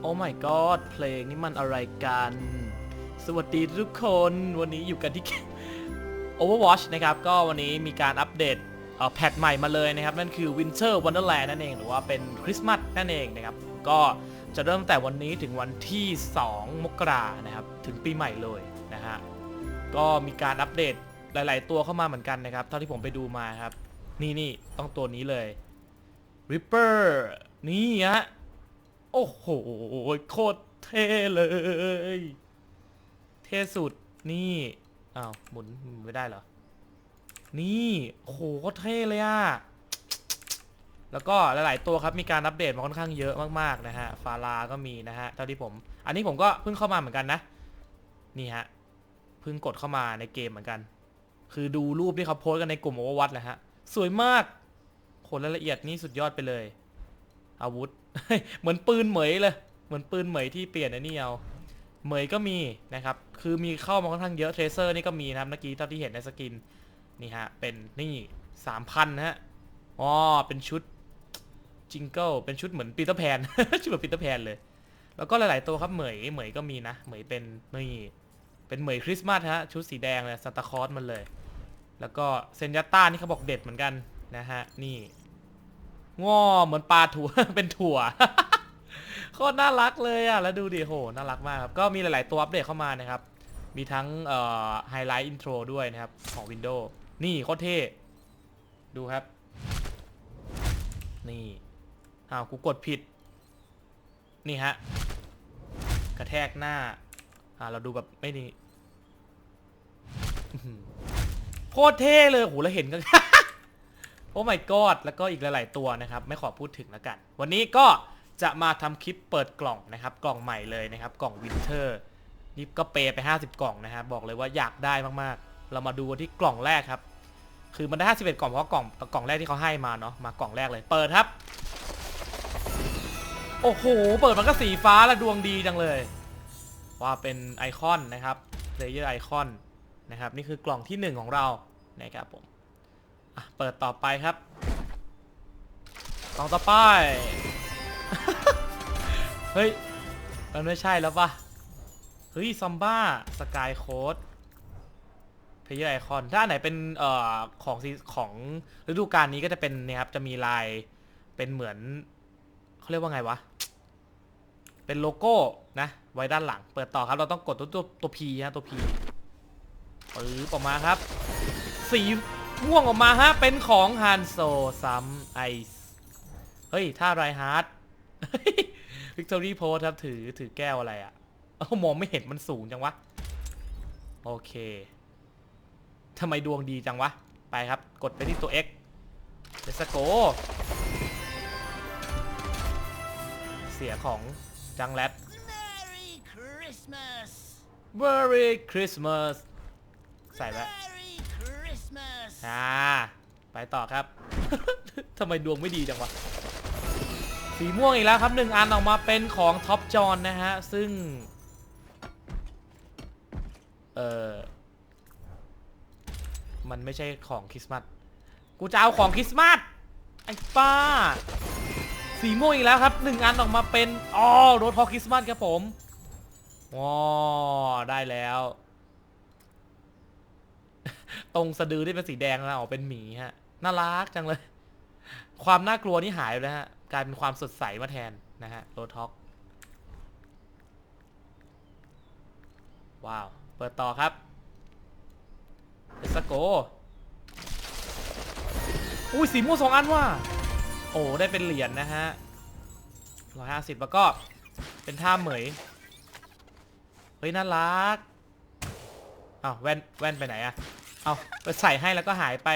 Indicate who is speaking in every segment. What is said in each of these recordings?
Speaker 1: โอ้ my god เพลงนี้มันอะไรกัน สวัสดีทุกคนวันนี้อยู่กันที่ Overwatch นะครับ ก็วันนี้มีการอัปเดตเแพทใหม่มาเลยนะครับ นั่นคือ Winter Wonderland นั่นเอง หรือว่าเป็นคริสต์มาสนั่นเองนะครับ ก็จะเริ่มแต่วันนี้ถึงวันที่ 2 มกรานะครับ ถึงปีใหม่เลยนะฮะ ก็มีการอัปเดตหลาย ๆ ตัวเข้ามาเหมือนกันนะครับ เท่าที่ผมไปดูมาครับ นี่นี่ต้องตัวนี้เลย Ripper นี่ฮะ โอ้โห โคตรเท่เลย เท่สุด นี่ อ้าว หมุนไม่ได้เหรอ นี่โหโคตรเท่เลยอะแล้วก็หลาย ๆ ตัวครับมีการอัปเดตมาค่อนข้างเยอะมากๆนะฮะ ฟาราก็มีนะฮะ เท่าที่ผม อันนี้ผมก็เพิ่งเข้ามาเหมือนกันนะ นี่ฮะ เพิ่งกดเข้ามาในเกมเหมือนกัน คือดูรูปที่เขาโพสกันในกลุ่มโอเวอร์วัตแหละฮะ สวยมากโหรายละเอียดนี่สุดยอดไปเลย อาวุธ เหมือนปืนเหมยเลย เหมือนปืนเหมยที่เปลี่ยนไอ้นี่เอา เหมยก็มีนะครับ คือมีเข้ามาค่อนข้างเยอะ เทรเซอร์นี่ก็มีนะครับเมื่อกี้เท่าที่เห็นในสกิน นี่ฮะ เป็นนี่สามพันฮะ อ๋อ เป็นชุดจิงเกิล เป็นชุดเหมือนปีเตอร์แพน ชุดเหมือนปีเตอร์แพนเลย แล้วก็หลาย ๆ ตัวครับ เหมย เหมยก็มีนะ เหมยเป็นนี่เป็นเหมยคริสต์มาสฮะ ชุดสีแดงเลยซานตาคลอสมันเลย แล้วก็เซนยัตต้านี่เขาบอกเด็ดเหมือนกันนะฮะ นี่ งอเหมือนปลาถั่ว เป็นถั่วโคตรน่ารักเลยอะ แล้วดูดิโห น่ารักมากครับ ก็มีหลาย ๆ ตัวอัปเดตเข้ามานะครับ มีทั้งไฮไลท์อินโทรด้วยนะครับ ของ Windows นี่โคตรเท่ ดูครับ นี่อ้าวกูกดผิด นี่ฮะ กระแทกหน้า อ่าเราดูแบบไม่นี่โคตรเท่เลยโหแล้วเห็นกัน อ้ my god แล้วก็อีกหลาย ๆ ตัวนะครับ ไม่ขอพูดถึงแล้วกัน วันนี้ก็จะมาทำคลิปเปิดกล่องนะครับ กล่องใหม่เลยนะครับ กล่องวินเทอร์นี่ก็เปย์ไป 50 กล่องนะครับ บอกเลยว่าอยากได้มาก ๆ เรามาดูที่กล่องแรกครับ คือมันได้ 51 กล่องเพราะกล่องกล่องแรกที่เขาให้มาเนาะ มากล่องแรกเลย เปิดครับ โอ้โห เปิดมันก็สีฟ้าและดวงดีจังเลย ว่าเป็นไอคอนนะครับเลเยอร์ไอคอนนะครับ นี่คือกล่องที่ 1 ของเรานะครับผม อะเปิดต่อไปครับกล่องต่อไป เฮ้ย มันไม่ใช่แล้วปะเฮ้ย ซอมบ้า สกายโค้ดเพย์ไอคอน ถ้าไหนเป็นเอ่อของซีของฤดูกาลนี้ก็จะเป็นเนี่ยครับ จะมีลายเป็นเหมือนเขาเรียกว่าไงวะ เป็นโลโก้นะ ไว้ด้านหลัง เปิดต่อครับ เราต้องกดตัวตัวตัว P ฮะตัว P ปื๊บออกมาครับ สี ม่วงออกมาฮะ เป็นของฮันโซซัมไอส์เฮ้ยท่าไรฮาร์ดวิกตอรี่โพสครับถือถือแก้วอะไรอะ่ะเอ้ามองไม่เห็นมันสูงจังวะ โอเคทำไมดวงดีจังวะ ไปครับ กดไปที่ตัว X Let's go เสียของจังแรด
Speaker 2: Merry Christmas!
Speaker 1: Merry Christmas ใส่ไว้
Speaker 2: Merry Christmas!
Speaker 1: อ่าไปต่อครับ ทำไมดวงไม่ดีจังวะ สีม่วงอีกแล้วครับหนึ่งอันออกมาเป็นของท็อปจอนนะฮะ ซึ่ง เออมันไม่ใช่ของคริสต์มาส กูจะเอาของคริสต์มาส ไอ้ป้า สีม่วงอีกแล้วครับหนึ่งอันออกมาเป็นอ๋อรถพอคริสต์มาสครับผมว้าได้แล้ว ตรงสะดือที่เป็นสีแดงนะออกเป็นหมีฮะ น่ารักจังเลย ความน่ากลัวนี่หายไปแล้วฮะ กลายเป็นความสดใสมาแทนนะฮะโรท็อก ว้าว เปิดต่อครับเอสโกอุ้ยสีม่วงสองอันว่ะ โอ้ ได้เป็นเหรียญนะฮะร้อยห้าสิบแล้วก็เป็นท่าเหมย เฮ้ย น่ารักอ้าวแว่น แว่นไปไหนอะ เอาไปใส่ให้แล้วก็หายไป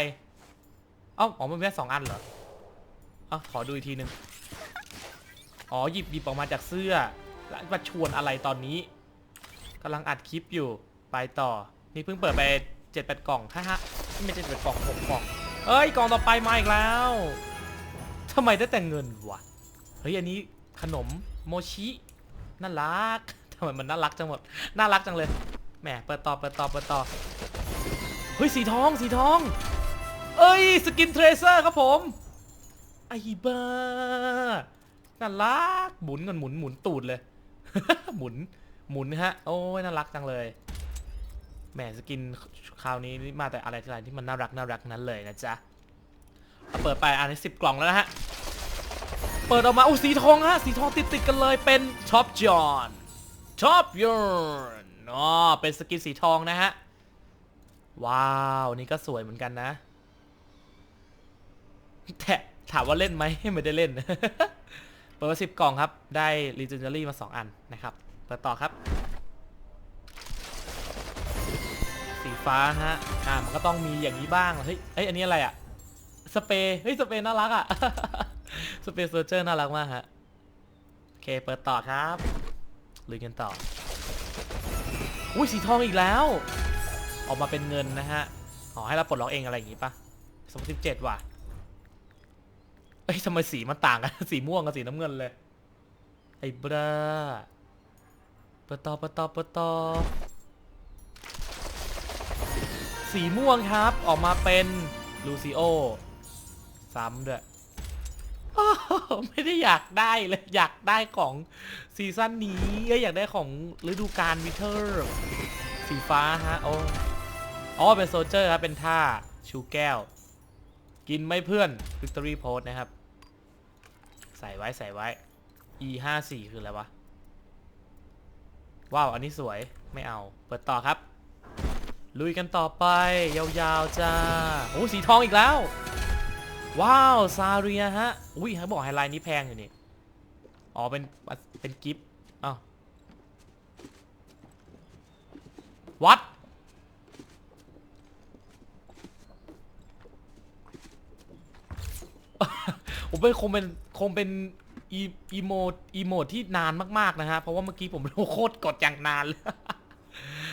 Speaker 1: เอ้าอ๋อมันมีแค่สองอันเหรอเอาขอดูอีกทีนึงอ๋อหยิบหยิบออกมาจากเสื้อ แล้วมาชวนอะไรตอนนี้กำลังอัดคลิปอยู่ ไปต่อ นี่เพิ่งเปิดไปเจ็ดแปดกล่องฮ่าฮะไม่ใช่เจ็ดแปดกล่องหกกล่องเอ้ยกล่องต่อไปมาอีกแล้วทำไมได้แต่เงินวะ เฮ้ยอันนี้ขนมโมชิน่ารักทำไมมันน่ารักจังหมด น่ารักจังเลย แหม เปิดต่อ เปิดต่อ เปิดต่อ ฮ้ยสีทองสีทอง เอ้ยสกินเทรเซอร์ครับผมไอ้บ้าน่ารักหมุนกันหมุนหมุนตูดเลย หมุนหมุนฮะ โอ้ยน่ารักจังเลยแหมสกินคราวนี้มาแต่อะไรอะไรที่มันน่ารักน่ารักนั้นเลยนะจ๊ะเเปิดไปอ่านสิบกล่องแล้วนะฮะ เปิดออกมาโอ้สีทองฮะสีทองติดติดกันเลยเป็นท็อปจอห์นท็อปยอนอ๋อเป็นสกินสีทองนะฮะ ว้าว นี่ก็สวยเหมือนกันนะ แต่ถามว่าเล่นไหมไม่ได้เล่น เปิดมาสิบกล่องครับ ได้ Legendary มา 2 อันนะครับ เปิดต่อครับ สีฟ้าฮะ อ่า มันก็ต้องมีอย่างนี้บ้าง เฮ้ย เอ้ย อันนี้อะไรอะสเปรย์ เฮ้ย สเปรย์น่ารักอะสเปรย์เซอร์เจอร์น่ารักมากฮะ โอเค เปิดต่อครับลุยกันต่อ อุ้ยสีทองอีกแล้ว ออกมาเป็นเงินนะฮะอ๋อให้เราปลดล็อกเองอะไรอย่างงี้ปะสมสิบเจ็ดว่ะเอ้ยทำไมสีมันต่างกัน สีม่วงกับสีน้ำเงินเลย ไอ้บราเปิดต่อเปิดต่อเปิดต่อสีม่วงครับ ออกมาเป็นลูซิโอซ้ำด้วยอ้าวไม่ได้อยากได้เลยอยากได้ของซีซั่นนี้อยากได้ของฤดูกาลวิเทอร์ สีฟ้าฮะ โอ้ อ๋อเป็นโซเจอร์ครับ เป็นท่าชูแก้ว กินไม่เพื่อน Victory Post นะครับ ใส่ไว้ใส่ไว้ e 5 4คืออะไรวะ ว้าว อันนี้สวยไม่เอา เปิดต่อครับ ลุยกันต่อไป ยาวๆ จ้า โอ้สีทองอีกแล้ว ว้าว ซาเรียฮะ อุ้ยเขาบอกไฮไลท์นี้แพงอยู่นี่ อ๋อ เป็น เป็นกิฟต์อ้าววัด ผม เป็นคงเป็นคงเป็นอีอีโมดอีโมดที่นานมากๆนะฮะ เพราะว่าเมื่อกี้ผมโคตรกดอย่างนานเลย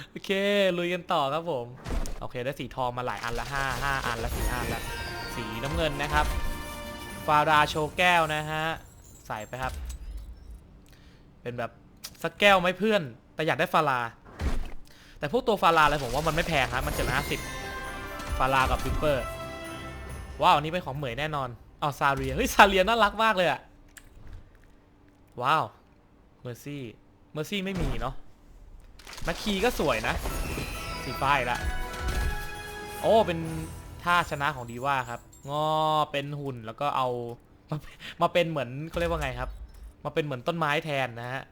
Speaker 1: โอเค ลุยกันต่อครับผม โอเค ได้สีทองมาหลายอันละห้าห้าอันละสี่อันละ สีน้ำเงินนะครับ ฟาราโชแก้วนะฮะ ใส่ไปครับ เป็นแบบสักแก้วไหมเพื่อน แต่อยากได้ฟารา แต่พวกตัวฟาราอะไรผมว่ามันไม่แพงครับมันเจ็ดร้อยห้าสิบฟารากับฟิปเปอร์ว้าวอันนี้เป็นของเหมยแน่นอน เอาซาเรียเฮ้ยซาเรียน่ารักมากเลยอะว้าวเมอร์ซี่เมอร์ซี่ไม่มีเนาะแมคคีก็สวยนะสีฟ้าอีกละโอ้เป็นท่าชนะของดีว่าครับงอเป็นหุ่นแล้วก็เอามามาเป็นเหมือนเขาเรียกว่าไงครับ มาเป็นเหมือนต้นไม้แทนนะฮะ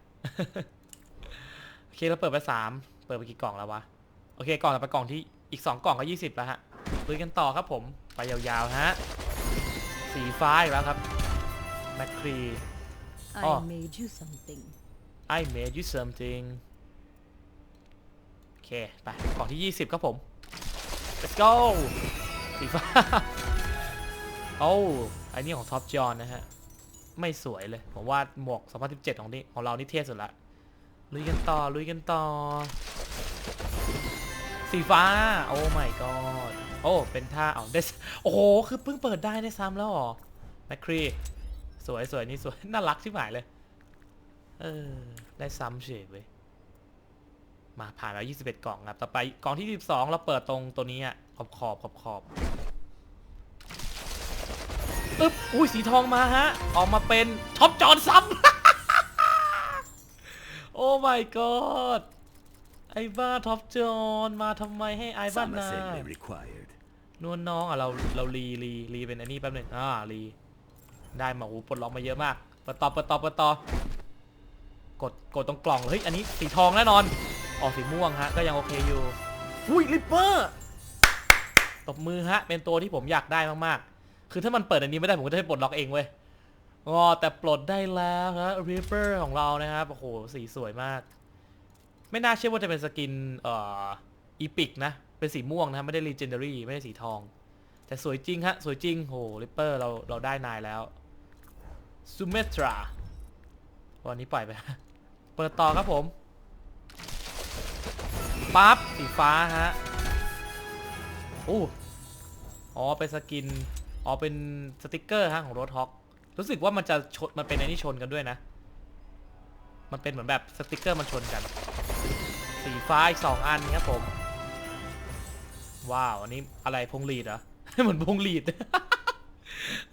Speaker 1: โอเคเราเปิดไปสามเปิดไปกี่กล่องแล้ววะโอเคกล่องต่ไปกล่องที่อีกสองกล่องก็ยี่สิบแล้วฮะลุยกันต่อครับผมไปยาวๆฮะ สีฟ้าอีกแล้วครับแมคครี
Speaker 3: I
Speaker 1: Oh.
Speaker 3: made you something.
Speaker 1: I made you something โอเค ไปกล่องที่ 20 ครับผม let's go สีฟ้า โอ้อันนี้ของท็อปจอห์นนะฮะ ไม่สวยเลย ผมว่าหมวก 2017 ของนี้ของเรานี่เท่สุดละ ลุยกันต่อ ลุยกันต่อ สีฟ้า โอ้ my god โอ้ เป็นท่าเอาได้โอ้โห คือเพิ่งเปิดได้ได้ซ้ำแล้วหรอแมคครีสวยสวยนี่สวย น่ารักชิบหายเลย เออ ได้ซ้ำเฉยเว้ย มาผ่านแล้ว 21 กล่องครับ ต่อไปกล่องที่ 12 เราเปิดตรงตัวนี้อะ ขอบขอบขอบขอบอึ๊บ อุ้ยสีทองมาฮะ ออกมาเป็นท็อปจอนซ้ำโอ้ my god ไอ้บ้าท็อปจอนมาทำไมให้ไอ้บ้าน
Speaker 4: Some
Speaker 1: นา
Speaker 4: assembly required.
Speaker 1: นวลน้องอะเราเรารีรีรีเป็นอันนี้แป๊บหนึงอ่ารีได้มาโอ้โหปลดล็อกมาเยอะมากเปิดต่อเปิดต่อเปิดต่อกดกดตรงกล่องเฮ้ยอันนี้สีทองแน่นอนออกสีม่วงฮะก็ยังโอเคอยู่อุ้ยริปเปอร์ตบมือฮะเป็นตัวที่ผมอยากได้มากๆ คือถ้ามันเปิดอันนี้ไม่ได้ผมก็จะให้ปลดล็อกเองเว้ยงอแต่ปลดได้แล้วฮะริปเปอร์ของเรานะครับโอ้โหสีสวยมาก ไม่น่าเชื่อว่าจะเป็นสกินเอ่ออีพิกนะ เป็นสีม่วงนะ ไม่ได้ Legendary ไม่ได้สีทอง แต่สวยจริงฮะ สวยจริงโหริปเปอร์เราเราได้นายแล้วซูเมตราวันนี้ปล่อยไป เปิดต่อครับผมปั๊บสีฟ้าฮะอู้อ๋อ เป็นสกิน อ๋อ เป็นสติกเกอร์ฮะของรถฮอก รู้สึกว่ามันจะชน มันเป็นไอ้นี่ชนกันด้วยนะ มันเป็นเหมือนแบบสติกเกอร์มันชนกัน สีฟ้าอีกสองอันครับผม ว้าว อันนี้อะไรพงลีดเหรอ เหมือนพงลีด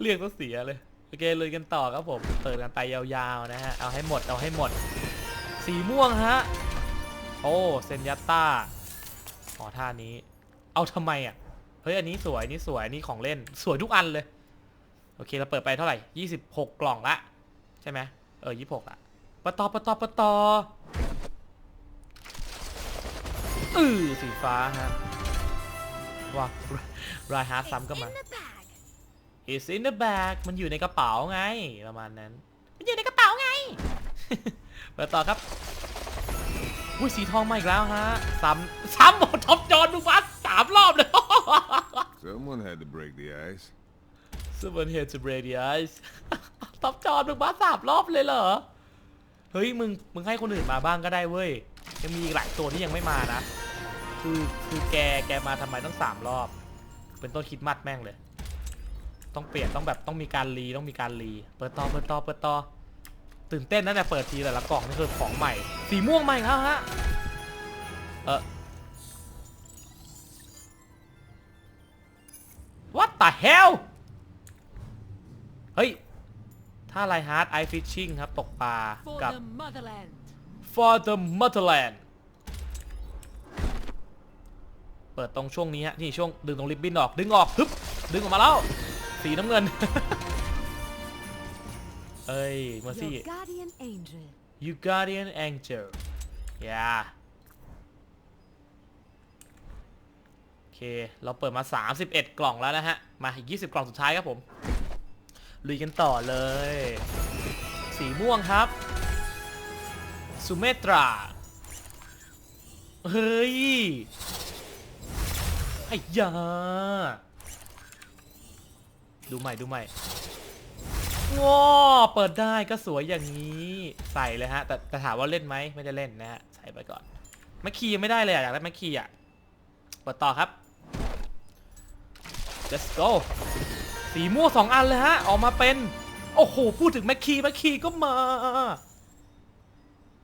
Speaker 1: เรียกก็เสียเลย โอเคเลยกันต่อครับผม เปิดกันไปยาวๆนะฮะ เอาให้หมด เอาให้หมด สีม่วงฮะ โอ้ เซนยัตตาอ๋อท่านี้ เอาทำไมอะ เฮ้ย อันนี้สวยนนี้สวยนนี้ของเล่น สวยทุกอันเลย โอเค เราเปิดไปเท่าไหร่ 26 กล่องละ ใช่ไหมเออ 26ละปะตอปะตอปะตอ อือสีฟ้าฮะว้าวรายฮาร์ดซ้ำก็มา
Speaker 2: In the bag.
Speaker 1: It's in the bag มันอยู่ในกระเป๋าไง ประมาณนั้น มันอยู่ในกระเป๋าไง เปิดต่อครับอุ้ยสีทองมาอีกแล้วฮะ ซ้ำซ้ำหมดท็อปจอนดูฟัสสามรอบเลย
Speaker 4: Someone had to break the ice.
Speaker 1: Someone here to break the ice ท็อปจอนมึงมาสามรอบเลยเหรอ เฮ้ยมึงมึงให้คนอื่นมาบ้างก็ได้เว้ย ยังมีอีกหลายตัวที่ยังไม่มานะ คือคือแกแกมาทำไมต้องสามรอบ เป็นต้นคริดมัดแม่งเลย ต้องเปลี่ยนต้องแบบต้องมีการรีต้องมีการรีเปิดต่อเปิดต่อเปิดต่อตื่นเต้นนะเนี่ยเปิดทีแต่ละกล่องนี่คือของใหม่ สีม่วงใหม่แล้วฮะเออ What the hell เฮ้ย ถ้าไรฮาร์ดไอฟิชชิ่งครับ ตกปลา
Speaker 3: For
Speaker 1: กับ
Speaker 3: the motherland.
Speaker 1: For the Motherland เปิดตรงช่วงนี้ฮะนี่ช่วงดึงตรงริบบิ้นออกดึงออกฮึบดึงออกมาแล้ว สีน้ำเงิน เอ้ยเมอร์ซี่
Speaker 3: Your guardian angel.
Speaker 1: You Guardian Angel อย่าโอเค เราเปิดมา 31 กล่องแล้วนะฮะ มาอีก 20 กล่องสุดท้ายครับผม ลุยกันต่อเลย สีม่วงครับสุเมตรา เฮ้ยไอ้ยาดูใหม่ดูใหม่ง้อเปิดได้ก็สวยอย่างนี้ใส่เลยฮะ แต่แต่ถามว่าเล่นไหมไม่ได้เล่นนะฮะใส่ไปก่อนแมคคียังไม่ได้เลยอะอยากได้แมคคีอะเปิดต่อครับ let's go สีม่วงสองอันเลยฮะ ออกมาเป็น โอ้โห พูดถึงแมคคีแมคคีก็มา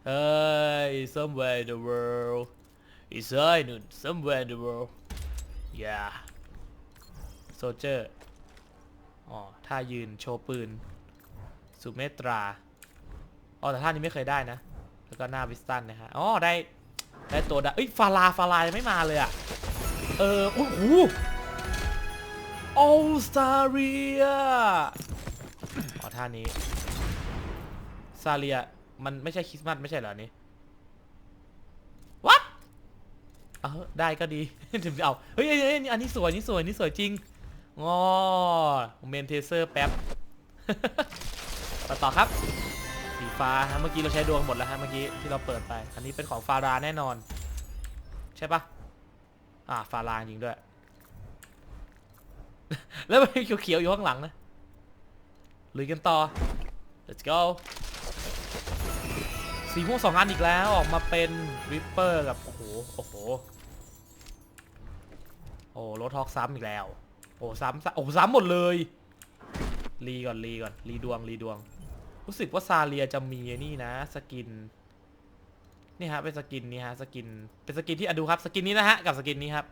Speaker 1: เฮ้ย somewhere in the world is I n o somewhere in the world yeah soldier อ๋อ ท่ายืนโชว์ปืน สุเมตรา อ๋อ แต่ท่านี้ไม่เคยได้นะ แล้วก็หน้าวิสตันนะฮะ อ๋อ ได้ ได้ตัวดาเอ้ย ฟาลา ฟาลายังไม่มาเลยอะเออ โอ้โหออสตาเรียอ๋อ ท่านี้ซาเรีย มันไม่ใช่คริสต์มาสไม่ใช่เหรออันนี้ what เออได้ก็ดีถึงเอาเฮ้ยเฮ้ยอันนี้สวยนนี้สวยนนี้สวยจริงงอเมนเทเซอร์แป๊บมาต่อครับ สีฟ้าฮะเมื่อกี้เราใช้ดวงหมดแล้วฮะเมื่อกี้ที่เราเปิดไป อันนี้เป็นของฟาราแน่นอน ใช่ปะอ่าฟาราจริงด้วย แล้วมันเขียวๆอยู่ข้างหลังนะลุยกันต่อ let's go สีม่วงสองอันอีกแล้วออกมาเป็นวิปเปอร์กับ โอ้โห โอ้โห โอ้โรทอกซ้ำอีกแล้ว โอ้ซ้ำซ้ำโอ้ซ้ำหมดเลย รีก่อนรีก่อนรีดวงรีดวง รู้สึกว่าซาเลียจะมีนี่นะ สกิน นี่ฮะเป็นสกินนี่ฮะสกิน เป็นสกินที่อะดูครับสกินนี้นะฮะกับสกินนี้ครับ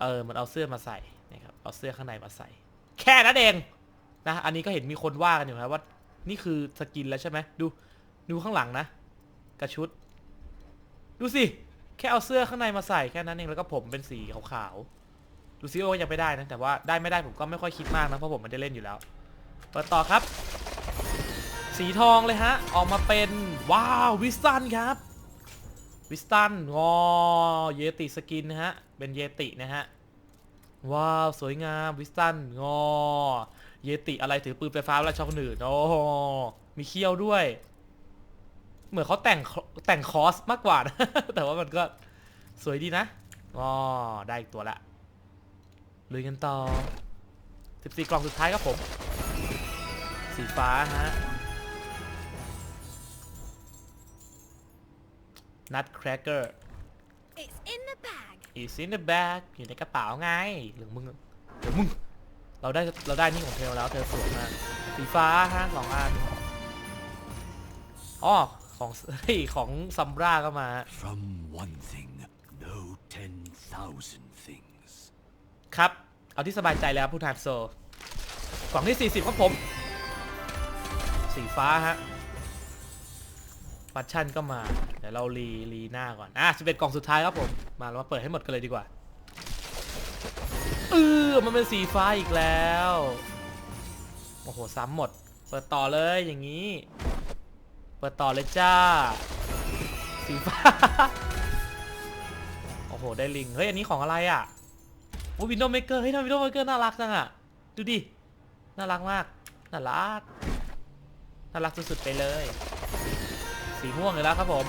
Speaker 1: เออมันเอาเสื้อมาใส่นะครับเอาเสื้อข้างในมาใส่ แค่นั้นเองนะอันนี้ก็เห็นมีคนว่ากันอยู่ครับว่า นี่คือสกินแล้วใช่ไหมดู ดูข้างหลังนะ กระชุด ดูสิ แค่เอาเสื้อข้างในมาใส่แค่นั้นเองแล้วก็ผมเป็นสีขาวๆ ดูซิว่ายังไม่ได้นะ แต่ว่าได้ไม่ได้ผมก็ไม่ค่อยคิดมากนะ เพราะผมไม่ได้เล่นอยู่แล้ว เปิดต่อครับ สีทองเลยฮะ ออกมาเป็น ว้าววิสตันครับ วิสตันงอเยติสกินนะฮะ เป็นเยตินะฮะ ว้าว สวยงามวิสตันงอเยติอะไรถือปืนไฟฟ้าแล้วช่องหนึ่งโอ้มีเขี้ยวด้วย เหมือนเขาแต่งแต่งคอสมากกว่านะ แต่ว่ามันก็สวยดีนะอ๋อได้อีกตัวละลุยกันต่อ 14 กล่องสุดท้ายครับผม สีฟ้าฮะนัดแครกเกอร์
Speaker 2: It's in the bag.
Speaker 1: is in the bag อยู่ในกระเป๋าไงหรือมึงเดี๋ยวมึง เราได้เราได้นี่ของเธอแล้วเธอสวยมาก สีฟ้าฮะสองอันอ๋อ ของเฮ้ยของซัมบราก็มา
Speaker 5: From one thing, no ten thousand things.
Speaker 1: ครับ เอาที่สบายใจแล้วผู้ทานโซกล่องที่ 40ครับผม สีฟ้าฮะฟัชชั่นก็มา เดี๋ยวเรารีรีหน้าก่อน อะ11กล่องสุดท้ายครับผม มาเรามาเปิดให้หมดกันเลยดีกว่าเออมันเป็นสีฟ้าอีกแล้ว โอ้โห ซ้ำหมด เปิดต่อเลยอย่างนี้ เปิดต่อเลยจ้า สีฟ้า โอ้โห ได้ลิง เฮ้ย อันนี้ของอะไรอะโอ้วินโดว์เมเกอร์เฮ้ยทำวินโดว์เมเกอร์น่ารักจังอะ ดูดิ น่ารักมาก น่ารัก น่ารักสุดๆไปเลย สีม่วงเลยแล้วครับผม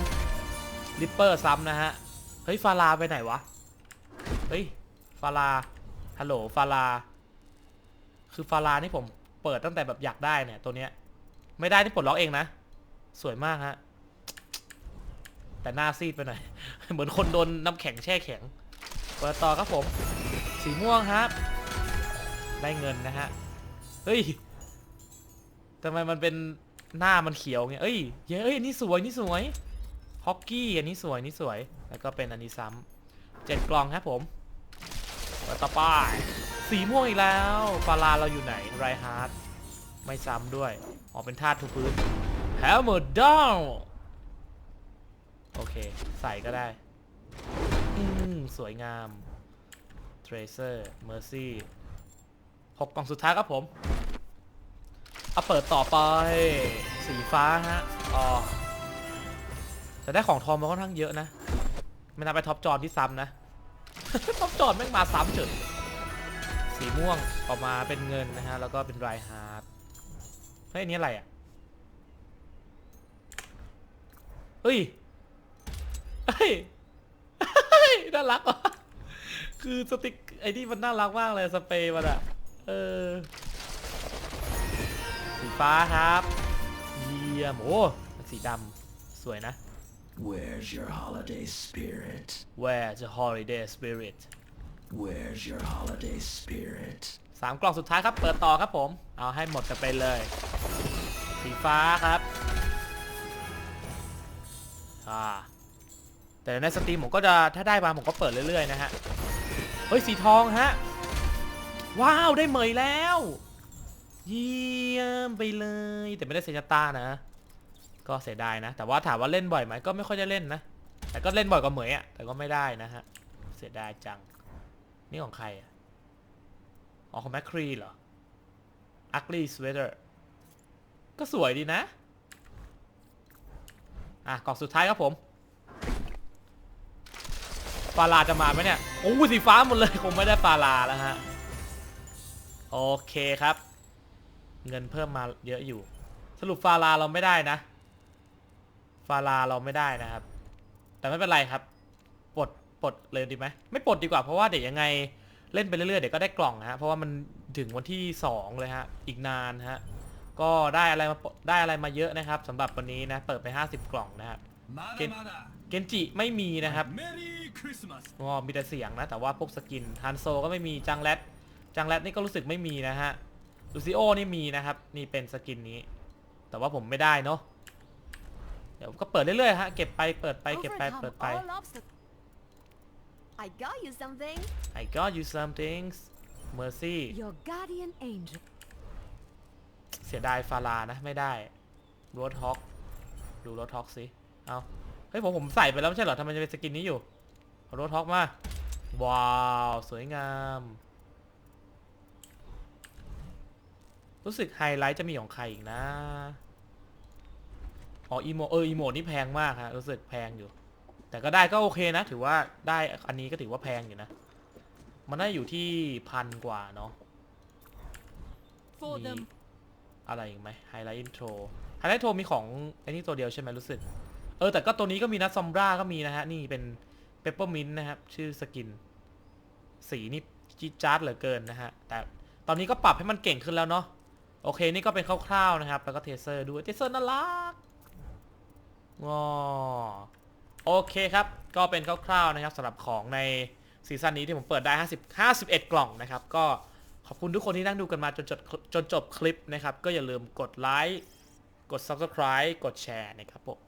Speaker 1: ริปเปอร์ซ้ำนะฮะ เฮ้ย ฟาลาไปไหนวะ เฮ้ย ฟาลาฮัลโหล ฟาลาคือฟาลานี่ผมเปิดตั้งแต่แบบอยากได้เนี่ยตัวเนี้ย ไม่ได้ที่ปลดล็อกเองนะ สวยมากฮะ แต่หน้าซีดไปหน่อย เหมือนคนโดนน้ำแข็งแช่แข็ง เปิดต่อครับผม สีม่วงครับ ได้เงินนะฮะ เฮ้ยทำไมมันเป็นหน้ามันเขียวเงี้ยเอ้ยเย้เอ้ยอันนี้สวยนี่สวย ฮอกกี้ อันนี้สวยนี่สวย แล้วก็เป็นอันนี้ซ้ำเจ็ดกล่องครับผมเปิดต่อไปสีม่วงอีกแล้วฟาลาเราอยู่ไหนไรฮาร์ดไม่ซ้ำด้วย ออกเป็นธาตุทุกพื้น แฮมเมอร์ดาวโอเค ใส่ก็ได้ อืม สวยงามเทรเซอร์เมอร์ซี่หกกล่องสุดท้ายครับผม เอาเปิดต่อไป สีฟ้าฮะ อ๋อ แต่ได้ของทองมาค่อนข้างเยอะนะ ไม่นับไปท็อปจอนที่ซ้ำนะ ท็อปจอนแม่งมาซ้ำจุด สีม่วงออกมาเป็นเงินนะฮะ แล้วก็เป็นไรฮาร์ดเฮ้ยอันนี้อะไรอะ เฮ้ยเฮ้ยเฮ้ยน่ารักว่ะคือสติกไอ้นี่มันน่ารักมากเลยสเปรย์มันอะเออสีฟ้าครับเยี่ยมโอ้สีดำสวยนะ
Speaker 5: Where's your holiday spirit?
Speaker 1: Where's the holiday spirit
Speaker 5: Where's your holiday spirit?
Speaker 1: สามกล่องสุดท้ายครับ เปิดต่อครับผม เอาให้หมดกันไปเลย สีฟ้าครับ อ่าแต่ในสตรีมผมก็จะถ้าได้มาผมก็เปิดเรื่อยๆนะฮะ เฮ้ยสีทองฮะ ว้าวได้เหมยแล้ว เยี่ยมไปเลย แต่ไม่ได้เซนตานะ ก็เสียดายนะ แต่ว่าถามว่าเล่นบ่อยไหมก็ไม่ค่อยได้เล่นนะ แต่ก็เล่นบ่อยกว่าเหมยอะ่ะแต่ก็ไม่ได้นะฮะ เสียดายจัง นี่ของใครอะอ๋อของแมคครีเหรอ Ugly Sweater ก็สวยดีนะ อะกล่องสุดท้ายครับผมฟาลาจะมาไหมเนี่ยโอ้สีฟ้าหมดเลยคงไม่ได้ฟาลาแล้วฮะโอเคครับ เงินเพิ่มมาเยอะอยู่ สรุปฟาลาเราไม่ได้นะ ฟาลาเราไม่ได้นะครับ แต่ไม่เป็นไรครับปลดปลดเลยดีไหมไม่ปลดดีกว่าเพราะว่าเดี๋ยวยังไงเล่นไปเรื่อยๆเดี๋ยวก็ได้กล่องนะฮะเพราะว่ามันถึงวันที่ 2 เลยฮะอีกนานฮะ ก็ได้อะไรมาปลดได้อะไรมาเยอะนะครับสำหรับวันนี้นะเปิดไป 50 กล่องนะครับ
Speaker 5: Mada
Speaker 1: Ken-
Speaker 5: mada.
Speaker 1: เกนจิไม่มีนะครับ
Speaker 5: Merry Christmas.
Speaker 1: งอมีแต่เสียงนะ แต่ว่าพวกสกินฮันโซก็ไม่มีจังแรดจังแรดนี่ก็รู้สึกไม่มีนะฮะลูซิโอนี่มีนะครับ นี่เป็นสกินนี้ แต่ว่าผมไม่ได้เนาะเดี๋ยวก็เปิดเรื่อยๆฮะเก็บไปเปิดไปเก็บไป
Speaker 2: Overcome
Speaker 1: เปิดไป
Speaker 2: all obstacles. I got you something.
Speaker 1: I got you some things Mercy
Speaker 3: Your guardian angel.
Speaker 1: เสียดายฟาลานะ ไม่ได้รดฮอกดูรดฮอกสิเอาเฮ้ยผมผมใส่ไปแล้วไม่ใช่เหรอทำไมจะเป็นสกินนี้อยู่รดฮอกมา ว้าว สวยงาม รู้สึกไฮไลท์จะมีของใครอีกนะ อ๋ออีโมเอออีโมนี่แพงมากฮะรู้สึกแพงอยู่ แต่ก็ได้ก็โอเคนะ ถือว่าได้อันนี้ก็ถือว่าแพงอยู่นะ มันได้อยู่ที่พันกว่าเนาะ
Speaker 3: For
Speaker 1: มี
Speaker 3: them.
Speaker 1: อะไรอีกไหมไฮไลท์อินโทรไฮไลท์โทรมีของไอ้นี่ตัวเดียวใช่ไหมรู้สึก เออแต่ก็ตัวนี้ก็มีนะซอมบราก็มีนะฮะ นี่เป็นเปปเปอร์มินต์นะครับ ชื่อสกิน สีนี่จี๊ดจ๊าดเหลือเกินนะฮะ แต่ตอนนี้ก็ปรับให้มันเก่งขึ้นแล้วเนาะโอเค นี่ก็เป็นคร่าวๆนะครับ แล้วก็เทเซอร์ด้วยเทเซอร์น่ารักงอโอเคครับ ก็เป็นคร่าวๆนะครับสำหรับของในซีซั่นนี้ที่ผมเปิดได้ 50 51 กล่องนะครับ ก็ อบคุณทุกคนที่นั่งดูกันมาจนจบจนจบคลิปนะครับ ก็อย่าลืมกดไลค์ กด subscribe กดแชร์นะครับผม